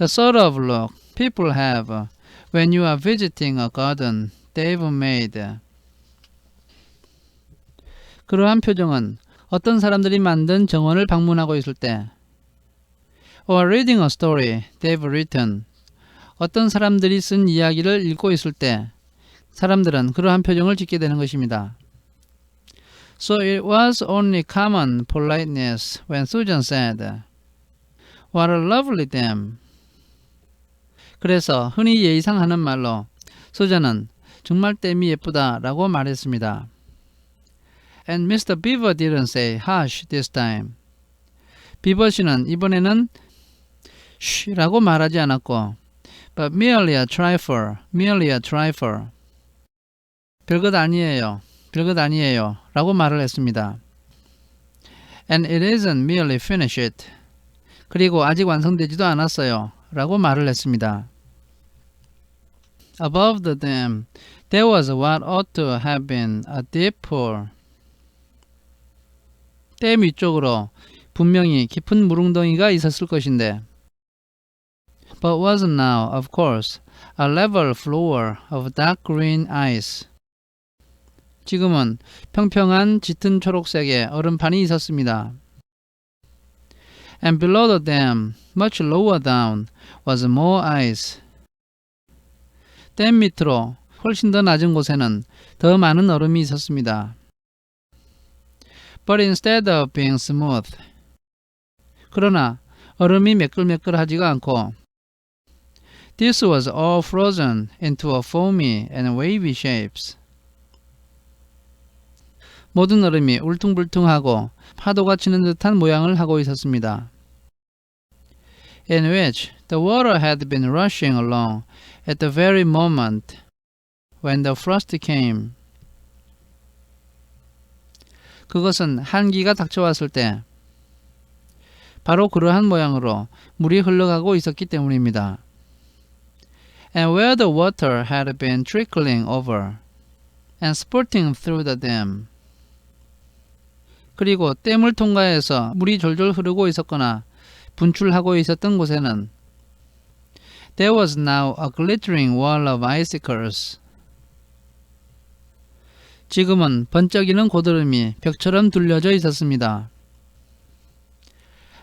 The sort of look people have when you are visiting a garden they've made. 그러한 표정은 어떤 사람들이 만든 정원을 방문하고 있을 때 or reading a story they've written 어떤 사람들이 쓴 이야기를 읽고 있을 때 사람들은 그러한 표정을 짓게 되는 것입니다. So it was only common politeness when Susan said, What a lovely dam. 그래서 흔히 예의상 하는 말로 소자는 정말 댐이 예쁘다라고 말했습니다. And Mr. Beaver didn't say hush this time. 비버 씨는 이번에는 쉬라고 말하지 않았고 but merely a trifle, merely a trifle. 별것 아니에요. 별것 아니에요. 라고 말을 했습니다. And it isn't merely finished. 그리고 아직 완성되지도 않았어요. 라고 말을 했습니다. Above the dam, there was what ought to have been a deep pool. 댐 위쪽으로 분명히 깊은 물웅덩이가 있었을 것인데 but was now, of course, a level floor of dark green ice. 지금은 평평한 짙은 초록색의 얼음판이 있었습니다. And below the dam, much lower down, was more ice. 댐 밑으로 훨씬 더 낮은 곳에는 더 많은 얼음이 있었습니다. But instead of being smooth, 그러나 얼음이 매끌매끌하지가 않고 This was all frozen into a foamy and wavy shapes. 모든 얼음이 울퉁불퉁하고 파도가 치는 듯한 모양을 하고 있었습니다. In which the water had been rushing along at the very moment when the frost came. 그것은 한기가 닥쳐왔을 때 바로 그러한 모양으로 물이 흘러가고 있었기 때문입니다. And where the water had been trickling over and spurting through the dam. 그리고 댐을 통과해서 물이 졸졸 흐르고 있었거나 분출하고 있었던 곳에는 There was now a glittering wall of icicles. 지금은 번쩍이는 고드름이 벽처럼 둘려져 있었습니다.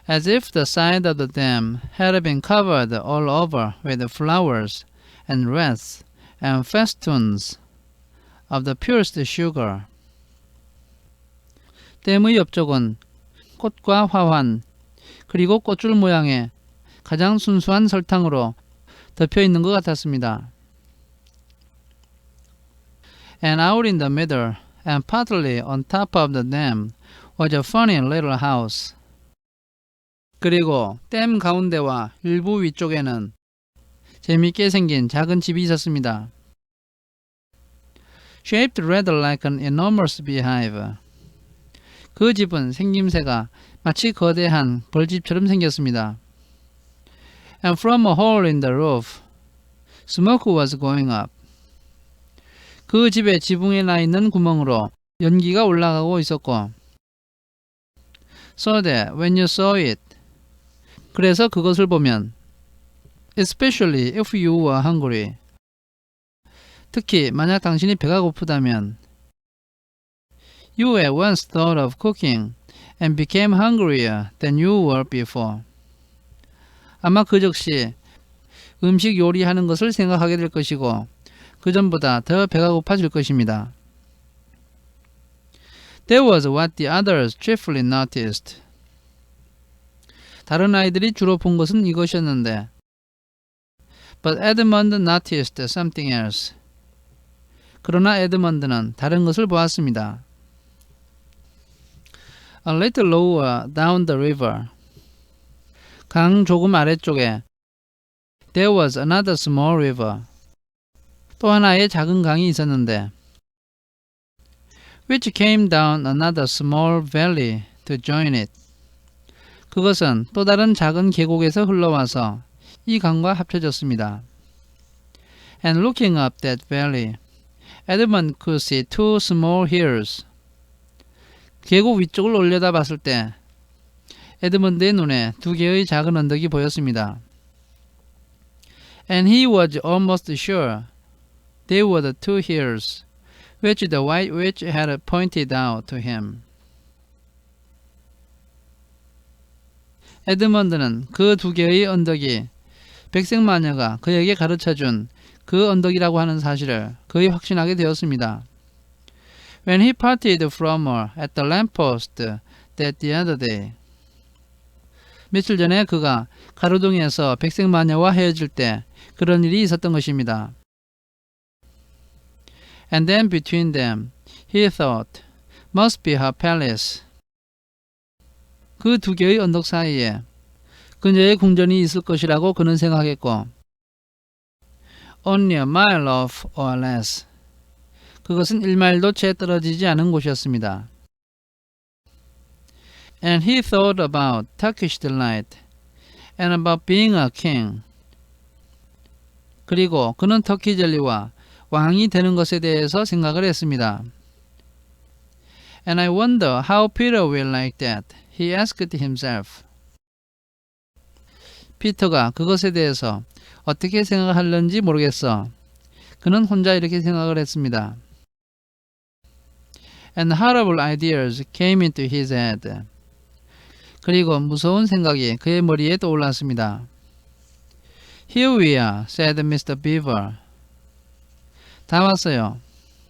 As if the side of the dam had been covered all over with flowers and wreaths and festoons of the purest sugar. 댐의 옆쪽은 꽃과 화환 그리고 꽃줄 모양의 가장 순수한 설탕으로 덮여 있는 것 같았습니다. And out in the middle and partly on top of the dam was a funny little house. 그리고 댐 가운데와 일부 위쪽에는 재미있게 생긴 작은 집이 있었습니다. Shaped rather like an enormous beehive. 그 집은 생김새가 마치 거대한 벌집처럼 생겼습니다. And from a hole in the roof, smoke was going up. 그 집의 지붕에 나 있는 구멍으로 연기가 올라가고 있었고, so that when you saw it, 그래서 그것을 보면, especially if you were hungry, 특히 만약 당신이 배가 고프다면, you at once thought of cooking and became hungrier than you were before. 아마 그 즉시 음식 요리하는 것을 생각하게 될 것이고 그 전보다 더 배가 고파질 것입니다. That was what the others chiefly noticed. 다른 아이들이 주로 본 것은 이것이었는데 But Edmund noticed something else. 그러나 에드먼드는 다른 것을 보았습니다. A little lower down the river. 강 조금 아래쪽에 There was another small river. 또 하나의 작은 강이 있었는데 which came down another small valley to join it. 그것은 또 다른 작은 계곡에서 흘러와서 이 강과 합쳐졌습니다. And looking up that valley, Edmund could see two small hills. 계곡 위쪽을 올려다 봤을 때 에드먼드의 눈에 두 개의 작은 언덕이 보였습니다. And he was almost sure they were the two hills which the white witch had pointed out to him. 에드먼드는 그 두 개의 언덕이 백색 마녀가 그에게 가르쳐 준 그 언덕이라고 하는 사실을 거의 확신하게 되었습니다. When he parted from her at the lamppost that the other day. 며칠 전에 그가 가로등에서 백색 마녀와 헤어질 때 그런 일이 있었던 것입니다. And then between them, he thought, must be her palace. 그 두 개의 언덕 사이에 그녀의 궁전이 있을 것이라고 그는 생각했고, only a mile off or less. 그것은 1마일도 채 떨어지지 않은 곳이었습니다. And he thought about Turkish delight and about being a king. 그리고 그는 터키 젤리와 왕이 되는 것에 대해서 생각을 했습니다. And I wonder how Peter will like that. He asked himself. 피터가 그것에 대해서 어떻게 생각할는지 모르겠어. 그는 혼자 이렇게 생각을 했습니다. And horrible ideas came into his head. 그리고 무서운 생각이 그의 머리에 떠올랐습니다. Here we are, said Mr. Beaver. 다 왔어요.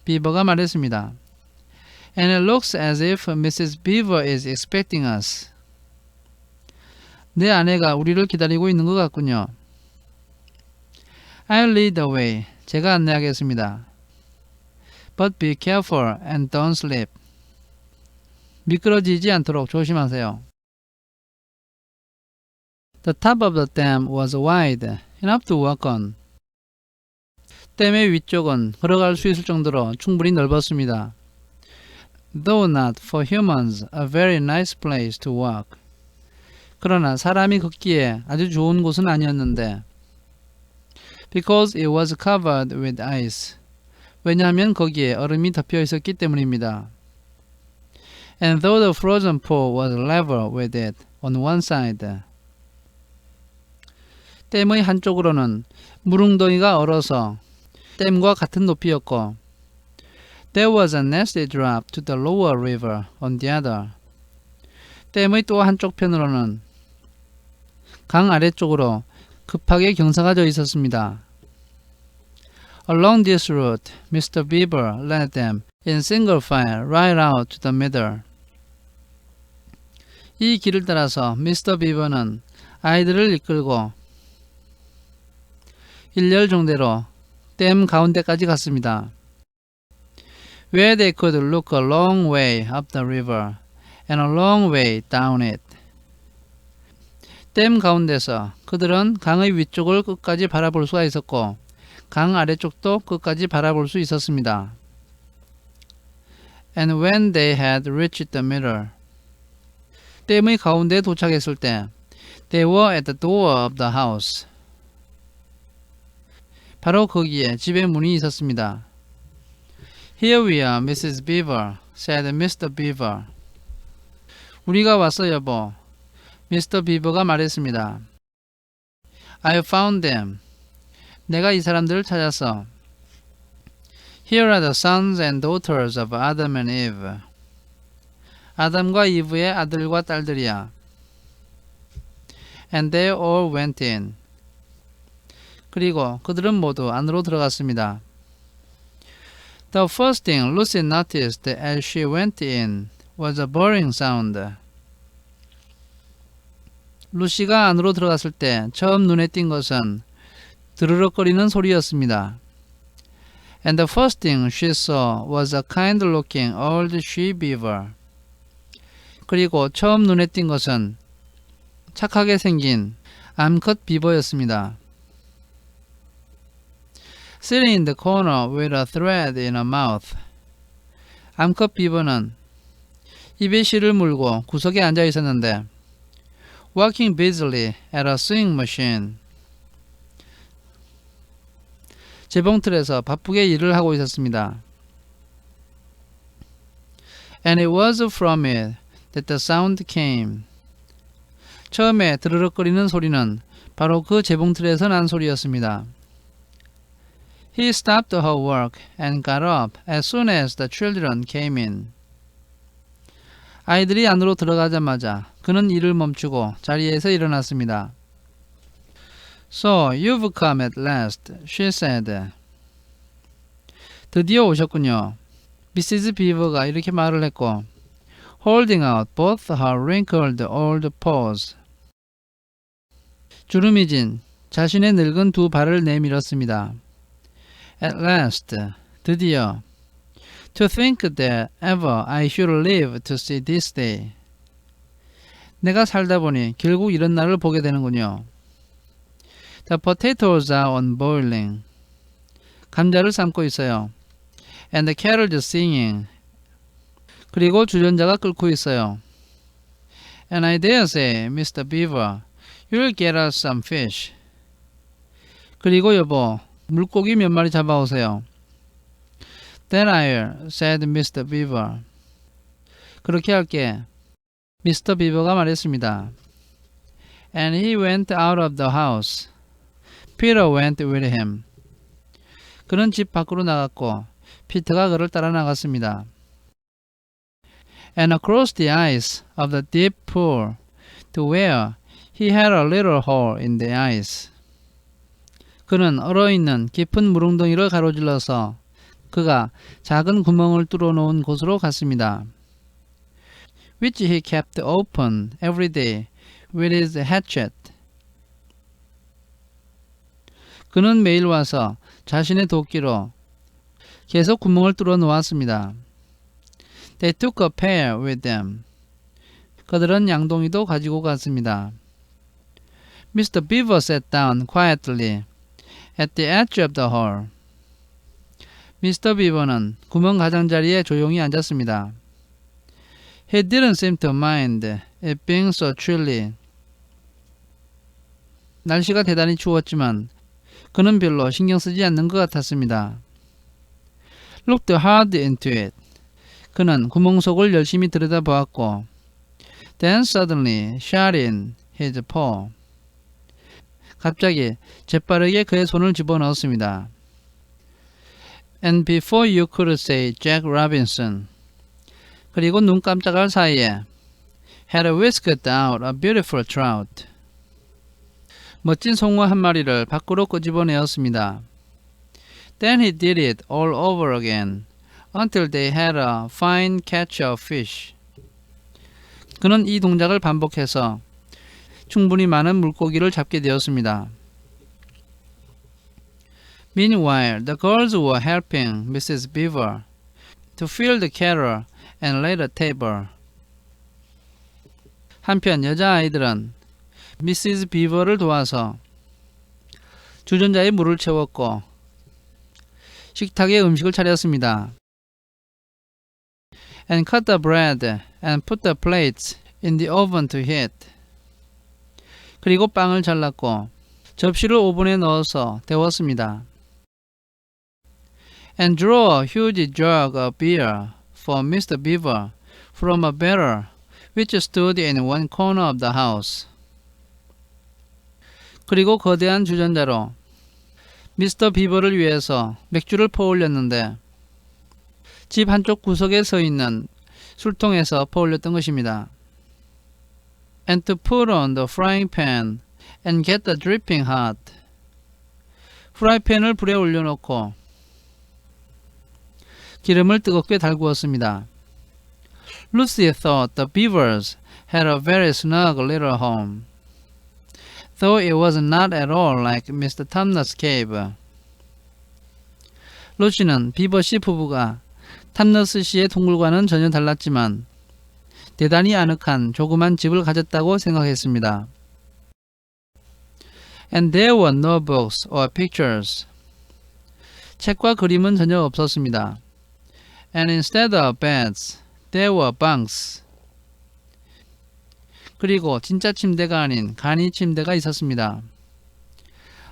비버가 말했습니다. And it looks as if Mrs. Beaver is expecting us. 내 아내가 우리를 기다리고 있는 것 같군요. I'll lead the way. 제가 안내하겠습니다. But be careful and don't slip. 미끄러지지 않도록 조심하세요. The top of the dam was wide, enough to walk on. 댐의 위쪽은 걸어갈 수 있을 정도로 충분히 넓었습니다. Though not for humans, a very nice place to walk. 그러나 사람이 걷기에 아주 좋은 곳은 아니었는데 because it was covered with ice. 왜냐하면 거기에 얼음이 덮여 있었기 때문입니다. And though the frozen pool was level with it on one side. 댐의 한쪽으로는 물웅덩이가 얼어서 댐과 같은 높이였고 There was a nasty drop to the lower river on the other. 댐의 또 한쪽 편으로는 강 아래쪽으로 급하게 경사가 져 있었습니다. Along this route, Mr. Beaver led them in single file right out to the middle. 이 길을 따라서 미스터 비버는 아이들을 이끌고 일렬 종대로 댐 가운데까지 갔습니다. Where they could look a long way up the river and a long way down it. 댐 가운데서 그들은 강의 위쪽을 끝까지 바라볼 수가 있었고 강 아래쪽도 끝까지 바라볼 수 있었습니다. And when they had reached the middle, 댐의 가운데에 도착했을 때 they were at the door of the house. 바로 거기에 집의 문이 있었습니다. Here we are, Mrs. Beaver, said Mr. Beaver. 우리가 왔어, 여보. 미스터 비버가 말했습니다. I found them. 내가 이 사람들을 찾았어. Here are the sons and daughters of Adam and Eve. 아담과 이브의 아들과 딸들이야. And they all went in. 그리고 그들은 모두 안으로 들어갔습니다. The first thing Lucy noticed as she went in was a boring sound. 루시가 안으로 들어갔을 때 처음 눈에 띈 것은 드르륵거리는 소리였습니다. And the first thing she saw was a kind-looking old she-beaver. 그리고 처음 눈에 띈 것은 착하게 생긴 암컷 비버였습니다. Sitting in the corner with a thread in her mouth. 암컷 비버는 입에 실을 물고 구석에 앉아 있었는데 working busily at a sewing machine. 재봉틀에서 바쁘게 일을 하고 있었습니다. And it was from it that the sound came. 처음에 드르륵거리는 소리는 바로 그 재봉틀에서 난 소리였습니다. He stopped her work and got up as soon as the children came in. 아이들이 안으로 들어가자마자 그는 일을 멈추고 자리에서 일어났습니다. So you've come at last, she said. 드디어 오셨군요. 미시즈 비버가 이렇게 말을 했고, holding out both her wrinkled old paws. 주름이 진 자신의 늙은 두 발을 내밀었습니다. At last, 드디어. To think that ever I should live to see this day. 내가 살다 보니 결국 이런 날을 보게 되는군요. The potatoes are on boiling. 감자를 삶고 있어요. And the kettle is singing. 그리고 주전자가 끓고 있어요. And I dare say, Mr. Beaver, you'll get us some fish. 그리고 여보, 물고기 몇 마리 잡아오세요. Then I'll, said Mr. Beaver. 그렇게 할게. 미스터 비버가 말했습니다. And he went out of the house. Peter went with him. 그는 집 밖으로 나갔고 피터가 그를 따라 나갔습니다. And across the ice of the deep pool to where he had a little hole in the ice. 그는 얼어있는 깊은 물웅덩이를 가로질러서 그가 작은 구멍을 뚫어 놓은 곳으로 갔습니다. which he kept open every day with his hatchet. 그는 매일 와서 자신의 도끼로 계속 구멍을 뚫어 놓았습니다. They took a pail with them. 그들은 양동이도 가지고 갔습니다. Mr. Beaver sat down quietly at the edge of the hole. 미스터 비버는 구멍 가장자리에 조용히 앉았습니다. He didn't seem to mind it being so chilly. 날씨가 대단히 추웠지만 그는 별로 신경 쓰지 않는 것 같았습니다. Looked hard into it. 그는 구멍 속을 열심히 들여다보았고 Then suddenly shot in his paw. 갑자기 재빠르게 그의 손을 집어넣었습니다. And before you could say Jack Robinson. 그리고 눈 깜짝할 사이에 had whisked out a beautiful trout. 멋진 송어 한 마리를 밖으로 끄집어내었습니다. Then he did it all over again until they had a fine catch of fish. 그는 이 동작을 반복해서 충분히 많은 물고기를 잡게 되었습니다. Meanwhile, the girls were helping Mrs. Beaver to fill the kettle and lay the table. 한편 여자아이들은 미시즈 비버를 도와서 주전자에 물을 채웠고 식탁에 음식을 차렸습니다. And cut the bread and put the plates in the oven to heat. 그리고 빵을 잘랐고 접시를 오븐에 넣어서 데웠습니다. And draw a huge jug of beer for Mr. Beaver from a barrel which stood in one corner of the house. 그리고 거대한 주전자로 미스터 비버를 위해서 맥주를 퍼올렸는데 집 한쪽 구석에 서 있는 술통에서 퍼올렸던 것입니다. And to put on the frying pan and get the dripping hot. 프라이팬을 불에 올려놓고 기름을 뜨겁게 달구었습니다. Lucy thought the beavers had a very snug little home, though it was not at all like Mr. Tumnus cave. 루시는 비버 씨 부부가 탐너스 씨의 동굴과는 전혀 달랐지만 대단히 아늑한 조그만 집을 가졌다고 생각했습니다. And there were no books or pictures. 책과 그림은 전혀 없었습니다. And instead of beds, there were bunks. 그리고 진짜 침대가 아닌 간이 침대가 있었습니다.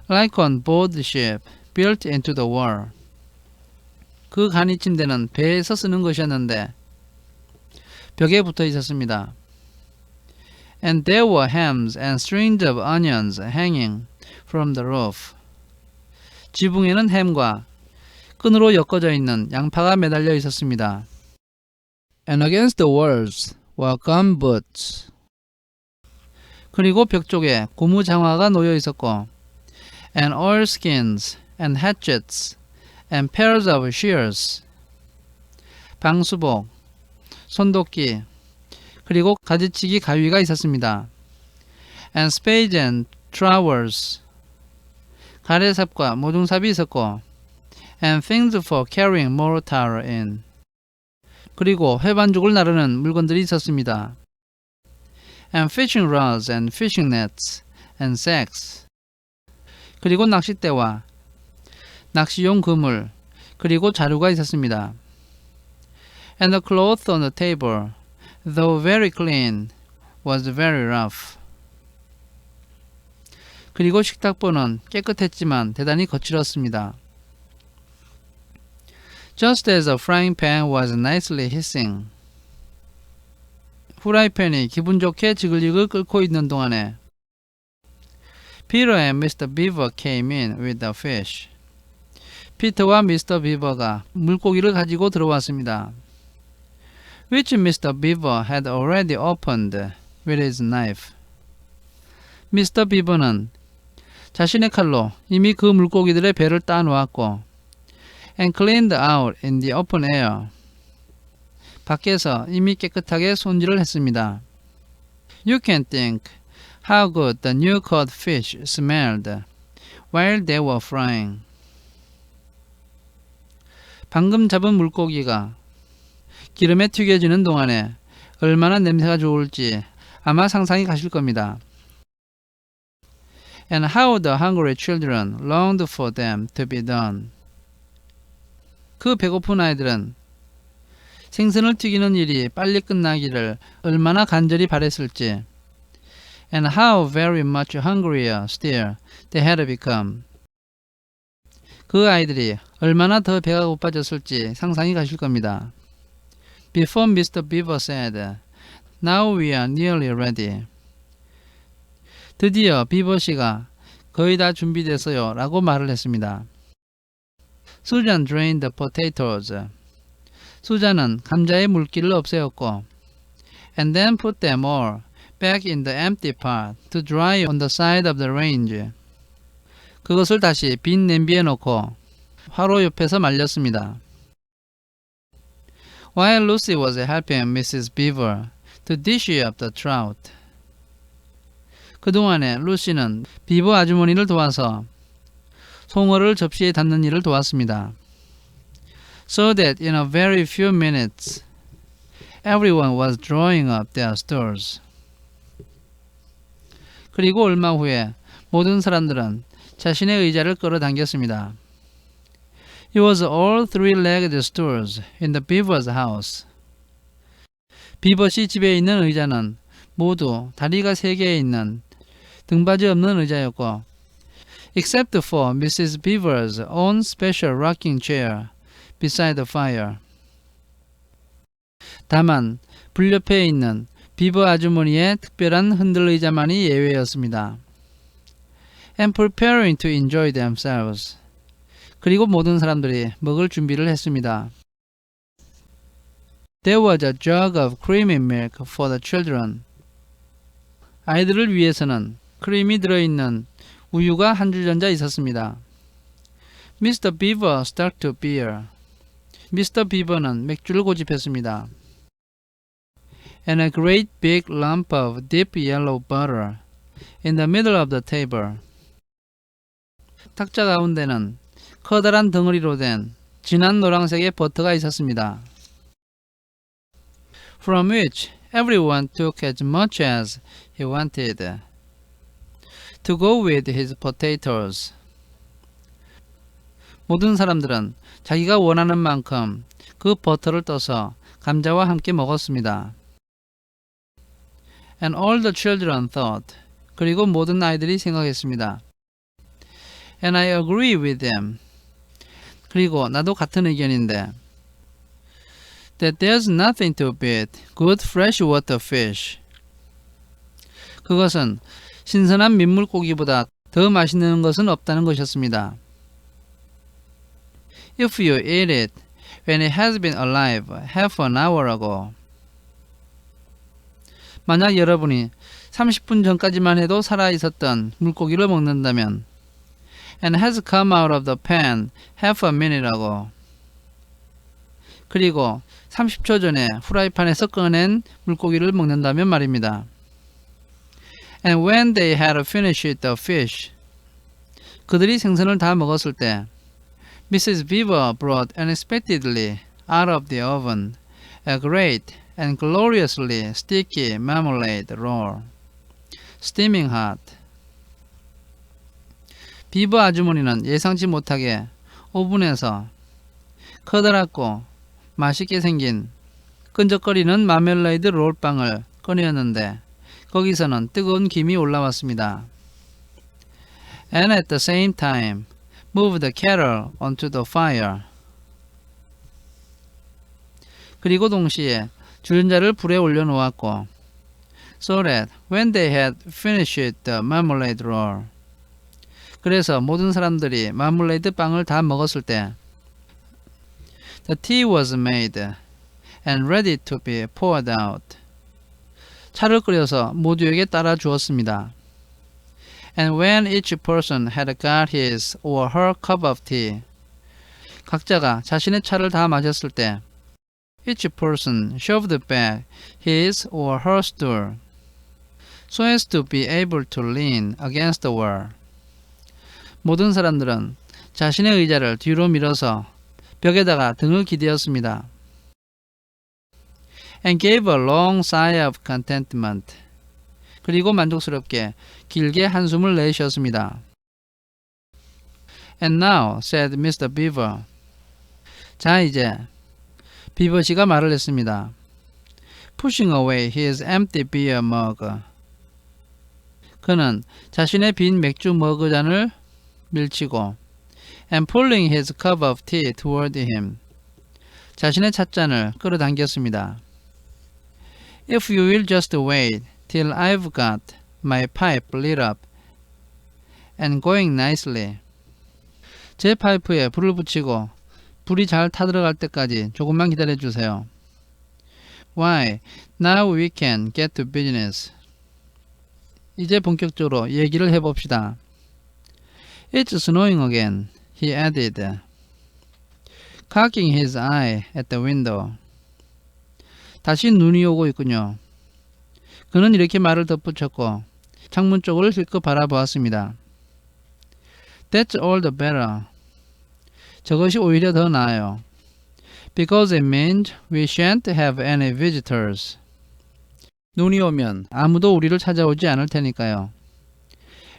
Like on board ship, built into the wall. 그 간이 침대는 배에서 쓰는 것이었는데 벽에 붙어 있었습니다. And there were hams and strings of onions hanging from the roof. 지붕에는 햄과 끈으로 엮어져 있는 양파가 매달려 있었습니다. And against the walls were gum boots. 그리고 벽 쪽에 고무 장화가 놓여 있었고, and oilskins and hatchets and pairs of shears. 방수복, 손도끼, 그리고 가지치기 가위가 있었습니다. and spades and trowels. 가래삽과 모종삽이 있었고, and things for carrying mortar in. 그리고 회반죽을 나르는 물건들이 있었습니다. and fishing rods and fishing nets and sacks. 그리고 낚싯대와 낚시용 그물, 그리고 자루가 있었습니다. And the cloth on the table, though very clean, was very rough. 그리고 식탁보는 깨끗했지만 대단히 거칠었습니다. Just as the frying pan was nicely hissing. 후라이팬이 기분 좋게 지글지글 끓고 있는 동안에 Peter and Mr. Beaver came in with the fish. 피터와 미스터 비버가 물고기를 가지고 들어왔습니다. Which Mr. Beaver had already opened with his knife. 미스터 비버는 자신의 칼로 이미 그 물고기들의 배를 따 놓았고 and cleaned out in the open air. 밖에서 이미 깨끗하게 손질을 했습니다. You can think how good the new caught fish smelled while they were frying. 방금 잡은 물고기가 기름에 튀겨지는 동안에 얼마나 냄새가 좋을지 아마 상상이 가실 겁니다. And how the hungry children longed for them to be done. 그 배고픈 아이들은 생선을 튀기는 일이 빨리 끝나기를 얼마나 간절히 바랬을지. And how very much hungrier still they had become. 그 아이들이 얼마나 더 배가 고파졌을지 상상이 가실 겁니다. Before Mr. Beaver said, Now we are nearly ready. 드디어 비버 씨가 거의 다 준비됐어요 라고 말을 했습니다. Susan drained the potatoes. 수잔은 감자의 물기를 없애었고 and then put them all back in the empty pot to dry on the side of the range. 그것을 다시 빈 냄비에 넣고 화로 옆에서 말렸습니다. While Lucy was helping Mrs. Beaver to dish up the trout. 그동안에 루시는 비버 아주머니를 도와서 송어를 접시에 담는 일을 도왔습니다. So that in a very few minutes everyone was drawing up their stores. 그리고 얼마 후에 모든 사람들은 자신의 의자를 끌어당겼습니다. It was all three-legged stools in the beaver's house. 비버씨 집에 있는 의자는 모두 다리가 세 개 있는 등받이 없는 의자였고 except for Mrs. Beaver's own special rocking chair beside the fire. 다만 불 옆에 있는 비버 아주머니의 특별한 흔들 의자만이 예외였습니다. And preparing to enjoy themselves. 그리고 모든 사람들이 먹을 준비를 했습니다. There was a jug of creamy milk for the children. 아이들을 위해서는 크림이 들어있는 우유가 한 주전자 있었습니다. Mr. Beaver stuck to beer. 미스터 비버는 맥주를 고집했습니다. And a great big lump of deep yellow butter in the middle of the table. 탁자 가운데는 커다란 덩어리로 된 진한 노란색의 버터가 있었습니다. From which everyone took as much as he wanted to go with his potatoes. 모든 사람들은 자기가 원하는 만큼 그 버터를 떠서 감자와 함께 먹었습니다. And all the children thought. 그리고 모든 아이들이 생각했습니다. And I agree with them. 그리고 나도 같은 의견인데. That there's nothing to beat good freshwater fish. 그것은 신선한 민물고기보다 더 맛있는 것은 없다는 것이었습니다. If you eat it when it has been alive half an hour ago. 만약 여러분이 30분 전까지만 해도 살아 있었던 물고기를 먹는다면 and has come out of the pan half a minute ago. 그리고 30초 전에 후라이팬에서 꺼낸 물고기를 먹는다면 말입니다. And when they had finished the fish, 그들이 생선을 다 먹었을 때, Mrs. Beaver brought unexpectedly out of the oven a great and gloriously sticky marmalade roll, steaming hot. 비버 아주머니는 예상치 못하게 오븐에서 커다랗고 맛있게 생긴 끈적거리는 마멜레이드 롤빵을 꺼내었는데 거기서는 뜨거운 김이 올라왔습니다. And at the same time move the kettle onto the fire. 그리고 동시에 주전자를 불에 올려놓았고 so that when they had finished the marmalade roll 그래서 모든 사람들이 마물레이드 빵을 다 먹었을 때 The tea was made and ready to be poured out. 차를 끓여서 모두에게 따라 주었습니다. And when each person had got his or her cup of tea, 각자가 자신의 차를 다 마셨을 때, each person shoved back his or her stool, so as to be able to lean against the wall. 모든 사람들은 자신의 의자를 뒤로 밀어서 벽에다가 등을 기대었습니다. And gave a long sigh of contentment. 그리고 만족스럽게 길게 한숨을 내쉬었습니다. And now, said Mr. Beaver. 자, 이제 비버 씨가 말을 했습니다. Pushing away his empty beer mug. 그는 자신의 빈 맥주 머그잔을 밀치고 and pulling his cup of tea toward him. 자신의 찻잔을 끌어당겼습니다. If you will just wait till I've got my pipe lit up and going nicely. 제 파이프에 불을 붙이고 불이 잘 타들어갈 때까지 조금만 기다려 주세요. Why, now we can get to business. 이제 본격적으로 얘기를 해봅시다. It's snowing again, he added, cocking his eye at the window. 다시 눈이 오고 있군요. 그는 이렇게 말을 덧붙였고 창문 쪽을 힐끗 바라보았습니다. That's all the better. 저것이 오히려 더 나아요. Because it means we shan't have any visitors. 눈이 오면 아무도 우리를 찾아오지 않을 테니까요.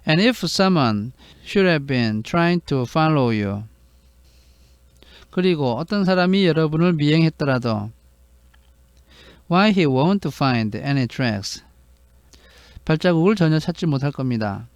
And if someone should have been trying to follow you. 그리고 어떤 사람이 여러분을 미행했더라도 why he won't find any tracks. 발자국을 전혀 찾지 못할 겁니다.